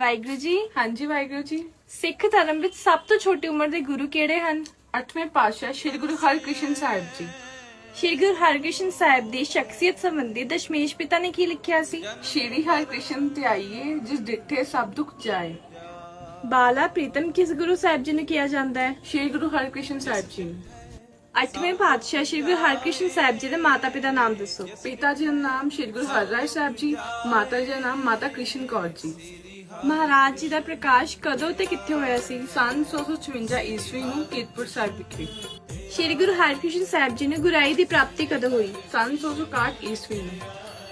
ਵਾਹਿਗੁਰੂ ਜੀ। ਹਾਂਜੀ ਵਾਹਿਗੁਰੂ ਜੀ। ਸਿੱਖ ਧਰਮ ਵਿੱਚ ਸਭ ਤੋਂ ਛੋਟੀ ਉਮਰ ਦੇ ਗੁਰੂ ਕਿਹੜੇ ਹਨ? ਅੱਠਵੇਂ ਪਾਤਸ਼ਾਹ ਸ੍ਰੀ ਗੁਰੂ ਹਰਕ੍ਰਿਸ਼ਨ ਸਾਹਿਬ ਜੀ। ਸ਼੍ਰੀ ਗੁਰੂ ਹਰਕ੍ਰਿਸ਼ਨ ਸਾਹਿਬ ਦੀ ਸ਼ਖਸੀਅਤ ਸੰਬੰਧੀ ਦਸ਼ਮੇਸ਼ ਪਿਤਾ ਨੇ ਕੀ ਲਿਖਿਆ ਸੀ? ਸ਼੍ਰੀ ਹਰਕ੍ਰਿਸ਼ਨ ਤੇ ਆਈਏ ਜਿਸ ਡਿੱਠੇ ਸਭ ਦੁੱਖ ਜਾਏ। ਬਾਲਾ ਪ੍ਰੀਤਮ ਕਿਸ ਗੁਰੂ ਸਾਹਿਬ ਜੀ ਨੂੰ ਕਿਹਾ ਜਾਂਦਾ ਹੈ? ਸ਼੍ਰੀ ਗੁਰੂ ਹਰਕ੍ਰਿਸ਼ਨ ਸਾਹਿਬ ਜੀ। ਅੱਠਵੇਂ ਪਾਤਸ਼ਾਹ ਸ਼੍ਰੀ ਗੁਰੂ ਹਰਕ੍ਰਿਸ਼ਨ ਸਾਹਿਬ ਜੀ ਦੇ ਮਾਤਾ-ਪਿਤਾ ਦਾ ਨਾਮ ਦੱਸੋ। ਪਿਤਾ ਜੀ ਦਾ ਨਾਮ ਸ਼੍ਰੀ ਗੁਰੂ ਹਰਰਾਏ ਸਾਹਿਬ ਜੀ, ਮਾਤਾ ਜੀ ਦਾ ਨਾਮ ਮਾਤਾ ਕ੍ਰਿਸ਼ਨ ਕੌਰ ਜੀ। ਮਹਾਰਾਜ ਜੀ ਦਾ ਪ੍ਰਕਾਸ਼ ਕਦੋਂ ਤੇ ਕਿੱਥੇ ਹੋਇਆ ਸੀ? ਸਨ 1656 ਈਸਵੀ ਨੂੰ ਕੀਰਤਪੁਰ ਸਾਹਿਬ ਵਿਖੇ। ਸ਼੍ਰੀ ਗੁਰੂ ਹਰਕ੍ਰਿਸ਼ਨ ਸਾਹਿਬ ਜੀ ਨੂੰ ਗੁਰਾਈ ਦੀ ਪ੍ਰਾਪਤੀ ਕਦੋਂ ਹੋਈ? ਸਨ 1661 ਈਸਵੀ ਨੂੰ।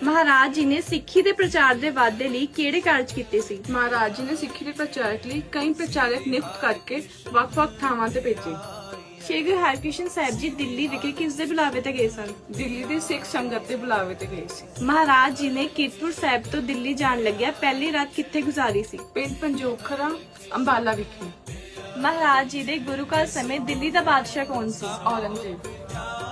ਮਹਾਰਾਜ ਜੀ ਨੇ ਸਿੱਖੀ ਦੇ ਪ੍ਰਚਾਰ ਦੇ ਵਾਧੇ ਲਈ ਕਿਹੜੇ ਕਾਰਜ ਕੀਤੇ ਸੀ? ਮਹਾਰਾਜ ਜੀ ਨੇ ਸਿੱਖੀ ਦੇ ਪ੍ਰਚਾਰਕ ਲਈ ਕਈ ਪ੍ਰਚਾਰਕ ਨਿਯੁਕਤ ਕਰਕੇ ਵੱਖ-ਵੱਖ ਥਾਵਾਂ ਤੇ ਭੇਜੇ। ਸ਼੍ਰੀ ਗੁਰੂ ਹਰਕ੍ਰਿਸ਼ਨ ਸਾਹਿਬ ਜੀ ਦਿੱਲੀ ਵਿਖੇ ਕਿਸ ਦੇ ਬੁਲਾਵੇ ਤੇ ਗਏ ਸਨ? ਦਿੱਲੀ ਦੇ ਸਿੱਖ ਸੰਗਤ ਦੇ ਬੁਲਾਵੇ ਤੇ ਗਏ ਸੀ। ਮਹਾਰਾਜ ਜੀ ਨੇ ਕੀਰਤਪੁਰ ਸਾਹਿਬ ਤੋਂ ਦਿੱਲੀ ਜਾਣ ਲੱਗਿਆ। ਪਹਿਲੀ ਰਾਤ ਕਿੱਥੇ ਗੁਜ਼ਾਰੀ ਸੀ? ਪਿੰਡ ਪੰਜੋਖਰਾ ਅੰਬਾਲਾ ਵਿਖੇ। ਮਹਾਰਾਜ ਜੀ ਦੇ ਗੁਰੂ ਕਾਲ ਸਮੇਂ ਦਿੱਲੀ ਦਾ ਬਾਦਸ਼ਾਹ ਕੌਣ ਸੀ? ਔਰੰਗਜ਼ੇਬ।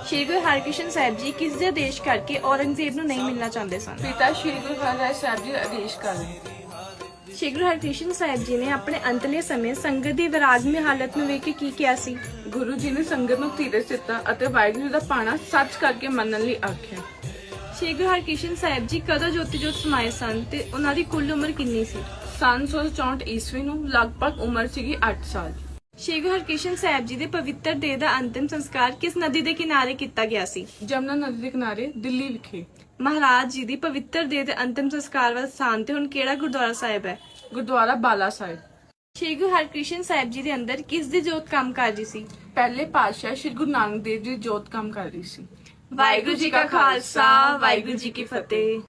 ਸ਼੍ਰੀ ਗੁਰੂ ਹਰਕ੍ਰਿਸ਼ਨ ਸਾਹਿਬ ਜੀ ਕਿਸ ਦੇ ਆਦੇਸ਼ ਕਰਕੇ ਔਰੰਗਜ਼ੇਬ ਨੂੰ ਨਹੀਂ ਮਿਲਣਾ ਚਾਹੁੰਦੇ ਸਨ? ਪਿਤਾ ਸ਼੍ਰੀ ਗੁਰੂ ਹਰਰਾਏ ਸਾਹਿਬ ਜੀ ਆਦੇਸ਼ ਕਰਨ ਸ਼੍ਰੀ ਗੁਰੂ ਹਰਕ੍ਰਿਸ਼ਨ ਸਾਹਿਬ ਜੀ ਨੇ ਆਪਣੇ ਅੰਤਲੇ ਸਮੇਂ ਸੰਗਤ ਦੀ ਵਿਰਾਗਮਈ ਹਾਲਤ ਨੂੰ ਵੇਖ ਕੇ ਕੀ ਕਿਹਾ ਸੀ? ਗੁਰੂ ਜੀ ਨੇ ਸੰਗਤ ਨੂੰ ਧੀਰਜ ਦਿੱਤਾ ਅਤੇ ਵਾਹਿਗੁਰੂ ਦਾ ਪਾਣਾ ਸੱਚ ਕਰਕੇ ਮੰਨਣ ਲਈ ਆਖਿਆ। ਸ਼੍ਰੀ ਗੁਰੂ ਹਰਕ੍ਰਿਸ਼ਨ ਸਾਹਿਬ ਜੀ ਕਦੋਂ ਜੋਤੀ ਜੋਤ ਸਮਾਏ ਸਨ ਤੇ ਉਹਨਾਂ ਦੀ ਕੁੱਲ ਉਮਰ ਕਿੰਨੀ ਸੀ? ਸਨ 1664 ਈਸਵੀ ਨੂੰ ਲਗਭਗ ਉਮਰ ਸੀਗੀ 8 ਸਾਲ। ਸ਼੍ਰੀ ਗੁਰੂ ਹਰਕ੍ਰਿਸ਼ਨ ਸਾਹਿਬ ਜੀ ਦੇ ਪਵਿੱਤਰ ਦੇਹ ਦਾ ਅੰਤਿਮ ਸੰਸਕਾਰ ਕਿਸ ਨਦੀ ਦੇ ਕਿਨਾਰੇ ਕੀਤਾ ਗਿਆ ਸੀ? ਜਮਨਾ ਨਦੀ ਦੇ ਕਿਨਾਰੇ ਦਿੱਲੀ ਵਿਖੇ। ਮਹਾਰਾਜ ਜੀ ਦੀ ਪਵਿੱਤਰ ਦੇਹ ਦੇ ਅੰਤਿਮ ਸੰਸਕਾਰ ਵਾਲਾ ਸਥਾਨ ਤੇ ਹੁਣ ਕਿਹੜਾ ਗੁਰਦੁਆਰਾ ਸਾਹਿਬ ਹੈ? ਗੁਰਦੁਆਰਾ ਬਾਲਾ ਸਾਹਿਬ। ਸ਼੍ਰੀ ਗੁਰੂ ਹਰਕ੍ਰਿਸ਼ਨ ਸਾਹਿਬ ਜੀ ਦੇ ਅੰਦਰ ਕਿਸ ਦੀ ਜੋਤ ਕੰਮ ਕਰ ਰਹੀ ਸੀ? ਪਹਿਲੇ ਪਾਤਸ਼ਾਹ ਸ਼੍ਰੀ ਗੁਰੂ ਨਾਨਕ ਦੇਵ ਜੀ ਦੀ ਜੋਤ ਕੰਮ ਕਰ ਰਹੀ ਸੀ। ਵਾਹਿਗੁਰੂ ਜੀ ਕਾ ਖਾਲਸਾ ਵਾਹਿਗੁਰੂ ਜੀ ਕੀ ਫਤਿਹ।